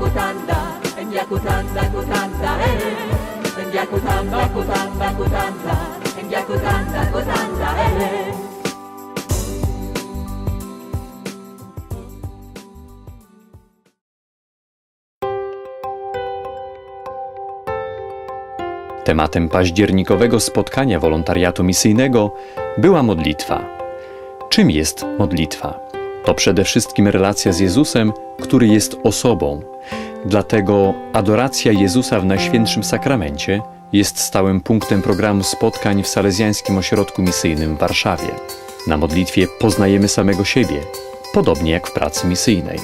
kutanda, endia kutanda, kutanda, eh. Endia kutanda, kutanda, kutanda, endia kutanda, kutanda, eh. Tematem październikowego spotkania wolontariatu misyjnego była modlitwa. Czym jest modlitwa? To przede wszystkim relacja z Jezusem, który jest osobą. Dlatego adoracja Jezusa w Najświętszym Sakramencie jest stałym punktem programu spotkań w Salezjańskim Ośrodku Misyjnym w Warszawie. Na modlitwie poznajemy samego siebie, podobnie jak w pracy misyjnej.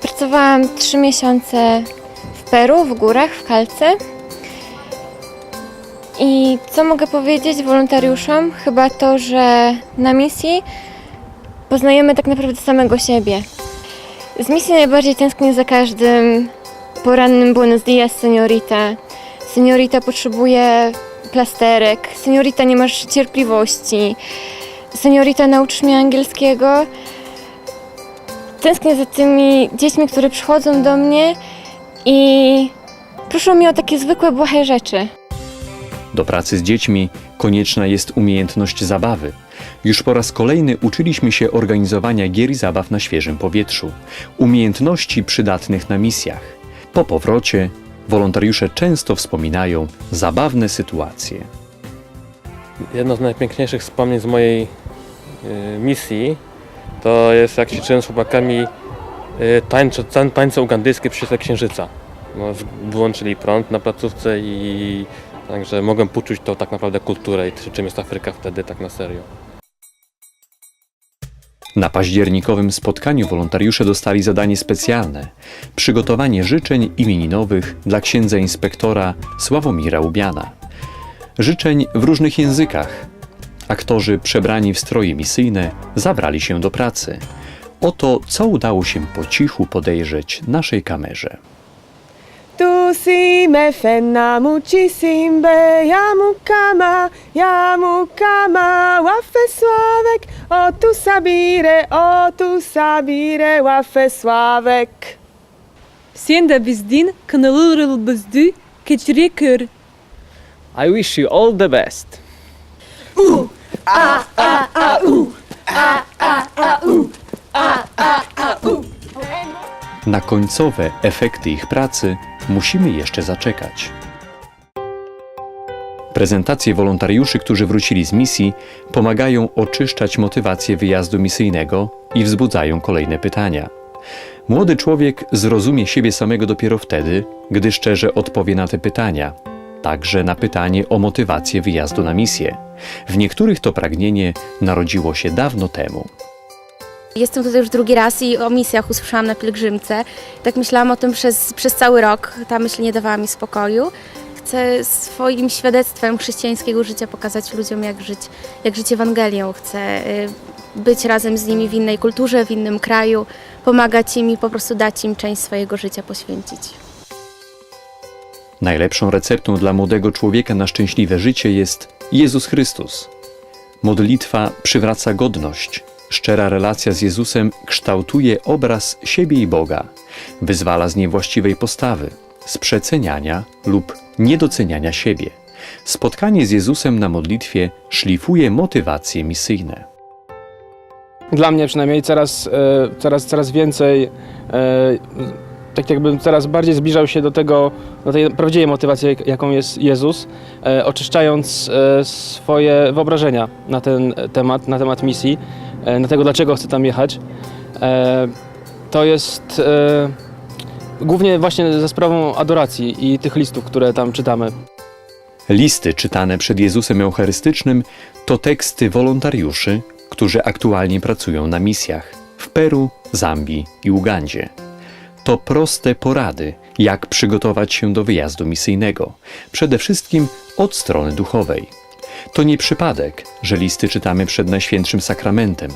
Pracowałam trzy miesiące w Peru, w górach, w Kalce. I co mogę powiedzieć wolontariuszom? Chyba to, że na misji poznajemy tak naprawdę samego siebie. Z misji najbardziej tęsknię za każdym porannym Buenos dias, seniorita. Seniorita potrzebuje plasterek. Seniorita nie masz cierpliwości. Seniorita nauczysz mnie angielskiego. Tęsknię za tymi dziećmi, które przychodzą do mnie i proszą mnie o takie zwykłe, błahe rzeczy. Do pracy z dziećmi konieczna jest umiejętność zabawy. Już po raz kolejny uczyliśmy się organizowania gier i zabaw na świeżym powietrzu, umiejętności przydatnych na misjach. Po powrocie wolontariusze często wspominają zabawne sytuacje. Jedno z najpiękniejszych wspomnień z mojej y, misji to jest jak ćwiczyłem z chłopakami y, tańce ugandyjskie przy świetle księżyca. No, w- włączyli prąd na placówce i także mogłem poczuć to tak naprawdę kulturę i czym jest Afryka wtedy tak na serio. Na październikowym spotkaniu wolontariusze dostali zadanie specjalne przygotowanie życzeń imieninowych dla księdza inspektora Sławomira Łubiana. Życzeń w różnych językach. Aktorzy przebrani w stroje misyjne zabrali się do pracy. Oto co udało się po cichu podejrzeć naszej kamerze. Tu si me fenna mucisimbe, jamu kama, jamu kama, łafę sławek, o tu sabire, o tu sabire, łafę sławek. Sen de bizdin kanalı bizdi keçire kör. I wish you all the best. Na końcowe efekty ich pracy musimy jeszcze zaczekać. Prezentacje wolontariuszy, którzy wrócili z misji, pomagają oczyszczać motywację wyjazdu misyjnego i wzbudzają kolejne pytania. Młody człowiek zrozumie siebie samego dopiero wtedy, gdy szczerze odpowie na te pytania, także na pytanie o motywację wyjazdu na misję. W niektórych to pragnienie narodziło się dawno temu. Jestem tutaj już drugi raz i o misjach usłyszałam na pielgrzymce. Tak myślałam o tym przez, przez cały rok. Ta myśl nie dawała mi spokoju. Chcę swoim świadectwem chrześcijańskiego życia pokazać ludziom, jak żyć, jak żyć Ewangelią. Chcę y, być razem z nimi w innej kulturze, w innym kraju, pomagać im i po prostu dać im część swojego życia poświęcić. Najlepszą receptą dla młodego człowieka na szczęśliwe życie jest Jezus Chrystus. Modlitwa przywraca godność. Szczera relacja z Jezusem kształtuje obraz siebie i Boga, wyzwala z niewłaściwej postawy, z przeceniania lub niedoceniania siebie. Spotkanie z Jezusem na modlitwie szlifuje motywacje misyjne. dla mnie przynajmniej coraz, e, coraz, coraz więcej, e, tak jakbym coraz bardziej zbliżał się do tego, do tej prawdziwej motywacji, jak- jaką jest Jezus, e, oczyszczając swoje wyobrażenia na ten temat, na temat misji, na tego, dlaczego chcę tam jechać. E, To jest e, głównie właśnie za sprawą adoracji i tych listów, które tam czytamy. Listy czytane przed Jezusem Eucharystycznym to teksty wolontariuszy, którzy aktualnie pracują na misjach w Peru, Zambii i Ugandzie. To proste porady, jak przygotować się do wyjazdu misyjnego, przede wszystkim od strony duchowej. To nie przypadek, że listy czytamy przed Najświętszym Sakramentem.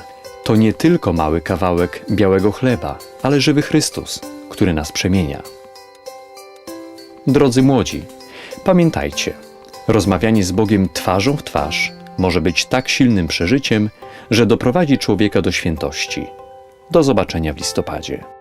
To nie tylko mały kawałek białego chleba, ale żywy Chrystus, który nas przemienia. Drodzy młodzi, pamiętajcie, rozmawianie z Bogiem twarzą w twarz może być tak silnym przeżyciem, że doprowadzi człowieka do świętości. Do zobaczenia w listopadzie.